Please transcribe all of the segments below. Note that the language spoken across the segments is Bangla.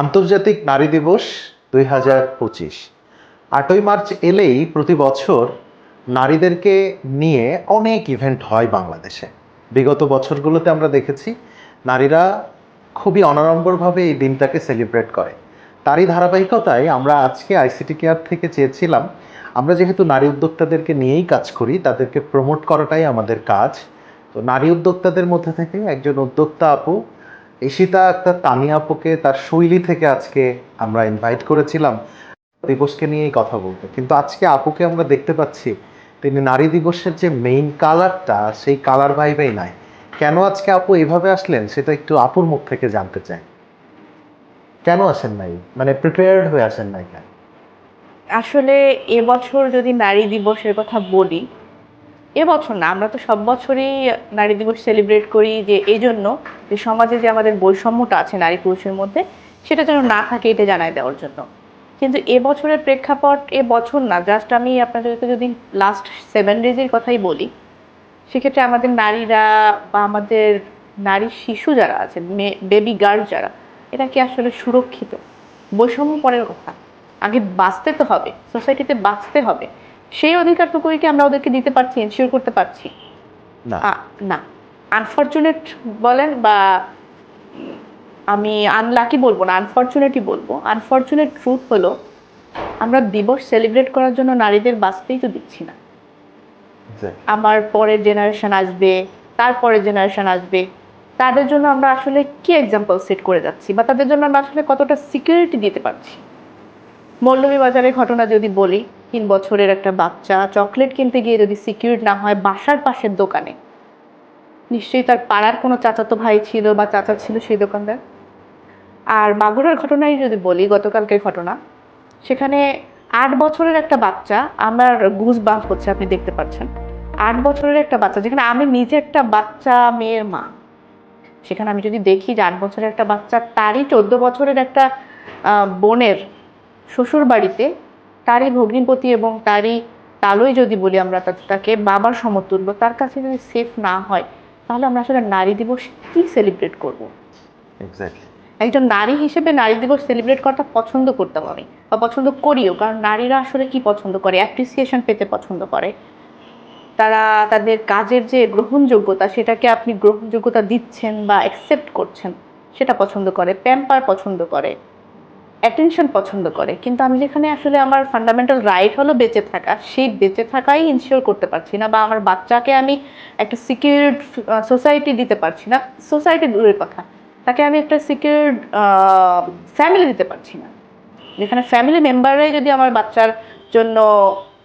আন্তর্জাতিক নারী দিবস দুই হাজার পঁচিশ। আটই মার্চ এলেই প্রতি বছর নারীদেরকে নিয়ে অনেক ইভেন্ট হয় বাংলাদেশে। বিগত বছরগুলোতে আমরা দেখেছি নারীরা খুবই অনাড়ম্বরভাবে এই দিনটাকে সেলিব্রেট করে। তারই ধারাবাহিকতায় আমরা আজকে আইসিটি কেয়ার থেকে চেয়েছিলাম, আমরা যেহেতু নারী উদ্যোক্তাদেরকে নিয়েই কাজ করি, তাদেরকে প্রমোট করাটাই আমাদের কাজ। তো নারী উদ্যোক্তাদের মধ্যে থেকে একজন উদ্যোক্তা আপু ঈশিতা আক্তার তানিয়া আপুকে তার শৈলী থেকে আজকে আমরা ইনভাইট করেছিলাম। দিবসকে নিয়েই কথা বলতে। কিন্তু আজকে আপুকে আমরা দেখতে পাচ্ছি, তিনি নারী দিবসের যে মেইন কালারটা সেই কালার ভাইবেই নাই। কেন আজকে আপু এভাবে আসলেন, সেটা একটু আপুর মুখ থেকে জানতে চাই। কেন আসেন নাই? মানে প্রিপেয়ার্ড হয়ে আসেন নাই কেন? আসলে এবছর যদি নারী দিবসের কথা বলি এবছর না, আমরা তো সব বছরই নারী দিবস সেলিব্রেট করি যে এই জন্য যে সমাজে যে আমাদের বৈষম্যটা আছে নারী পুরুষের মধ্যে, সেটা যেন না থাকে এটা জানায় দেওয়ার জন্য। কিন্তু এবছরের প্রেক্ষাপট এ বছর না জাস্ট আমি আপনাদেরকে যদি লাস্ট সেভেন ডেজের কথাই বলি, সেক্ষেত্রে আমাদের নারীরা বা আমাদের নারী শিশু যারা আছে বেবি গার্ল যারা, এরা কি আসলে সুরক্ষিত? বৈষম্য পরের কথা। আগে বাঁচতে তো হবে সোসাইটিতে বাঁচতে হবে। সেই অধিকারটুকুই কি আমরা ওদেরকে দিতে পারছি এনশিওর করতে পারছি। না। আনফর্চুনেট বলেন বা আমি আনলাকি বলব না আনফর্চুনেটই বলব। আনফর্চুনেট ট্রুথ হলো আমরা দিবস সেলিব্রেট করার জন্য নারীদের বাঁচতেই তো দিচ্ছি না। আমার পরের জেনারেশন আসবে তারপরের জেনারেশন আসবে। তাদের জন্য আমরা আসলে কি এক্সাম্পল সেট করে যাচ্ছি? বা তাদের জন্য আমরা আসলে কতটা সিকিউরিটি দিতে পারছি? মৌলভীবাজারের ঘটনা যদি বলি তিন বছরের একটা বাচ্চা, চকলেট কিনতে গিয়ে যদি সিকিউর না হয় বাসার পাশের দোকানে। নিশ্চয়ই তার পাড়ার কোনো চাচাতো ভাই ছিল বা চাচা ছিল সেই দোকানদার। আর মাগুরার ঘটনাই যদি বলি, গতকালকের ঘটনা, সেখানে আট বছরের একটা বাচ্চা, আমার গুজ বাম্প হচ্ছে, আপনি দেখতে পাচ্ছেন। আট বছরের একটা বাচ্চা, যেখানে আমি নিজে একটা বাচ্চা, মেয়ের মা। সেখানে আমি যদি দেখি যে আট বছরের একটা বাচ্চা, তারই চোদ্দ বছরের একটা বোনের শ্বশুর বাড়িতে তারই ভগ্নিপতি এবং তারই তালই যদি বলি আমরা তাকে বাবার সমতুল্য তার কাছে যদি সেফ না হয় তাহলে আমরা আসলে নারী দিবস কি সেলিব্রেট করব? এক্স্যাক্টলি একজন নারী হিসেবে নারী দিবস সেলিব্রেট করাটা পছন্দ করতাম আমি বা পছন্দ করিও কারণ নারীরা আসলে কি পছন্দ করে? অ্যাপ্রিসিয়েশন পেতে পছন্দ করে। তারা তাদের কাজের যে গ্রহণযোগ্যতা সেটাকে আপনি গ্রহণযোগ্যতা দিচ্ছেন বা অ্যাকসেপ্ট করছেন সেটা পছন্দ করে প্যাম্পার পছন্দ করে। অ্যাটেনশন পছন্দ করে। কিন্তু আমি যেখানে আসলে আমার ফান্ডামেন্টাল রাইট হলো বেঁচে থাকা, সেই বেঁচে থাকাই ইনশিওর করতে পারছি না বা আমার বাচ্চাকে আমি একটা সিকিউরড সোসাইটি দিতে পারছি না। সোসাইটি দূরের কথা। তাকে আমি একটা সিকিউরড ফ্যামিলি দিতে পারছি না। যেখানে ফ্যামিলি মেম্বাররাই যদি আমার বাচ্চার জন্য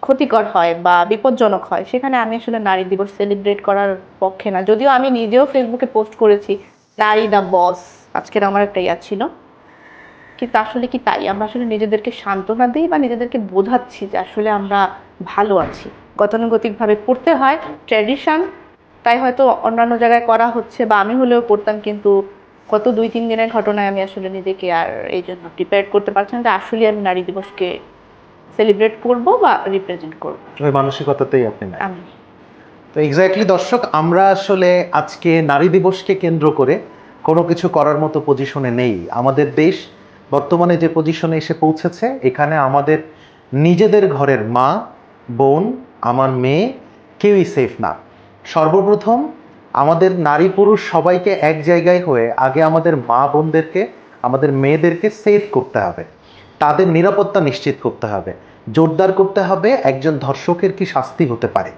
ক্ষতিকর হয় বা বিপজ্জনক হয়, সেখানে আমি আসলে নারী দিবস সেলিব্রেট করার পক্ষে না। যদিও আমি নিজেও ফেসবুকে পোস্ট করেছি, নারী দ্য বস আজকের আমার একটা ইয়া ছিল। কিন্তু আসলে কি তাই? আমরা আসলে নিজেদেরকে সান্ত্বনা দিই বা নিজেদেরকে বোঝাচ্ছি যে আসলে আমরা ভালো আছি। গতানুগতিকভাবে পড়তে হয় ট্র্যাডিশান তাই হয়তো অন্যান্য জায়গায় করা হচ্ছে বা আমি হলেও পড়তাম কিন্তু গত দুই তিন দিনের ঘটনায় আমি আসলে নিজেকে আর এই জন্য প্রিপেয়ার করতে পারছি না যে আসলে আমি নারী দিবসকে সেলিব্রেট করব বা রিপ্রেজেন্ট করব। ওই মানসিকতাতেই আপনি আমি। তো এক্স্যাক্টলি দর্শক আমরা আসলে আজকে নারী দিবসকে কেন্দ্র করে কোনো কিছু করার মতো পজিশনে নেই। আমাদের দেশ বর্তমানে যে পজিশনে এসে পৌঁছেছে, এখানে আমাদের নিজেদের ঘরের মা, বোন, আমার মেয়ে কেউই সেফ না। সর্বপ্রথম আমাদের নারী পুরুষ সবাইকে এক জায়গায় হয়ে আগে আমাদের মা বোনদেরকে, আমাদের মেয়েদেরকে সেফ করতে হবে। তাদের নিরাপত্তা নিশ্চিত করতে হবে। জোরদার করতে হবে, একজন ধর্ষকের কি শাস্তি হতে পারে?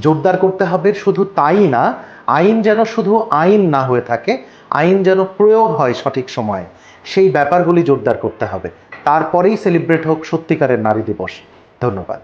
জোরদার করতে হবে শুধু তাই না, আইন যেন শুধু আইন না হয়ে থাকে, আইন যেন প্রয়োগ হয় সঠিক সময়ে। সেই ব্যাপারগুলি জোরদার করতে হবে। তারপরেই সেলিব্রেট হোক সত্যিকারের নারী দিবস। ধন্যবাদ।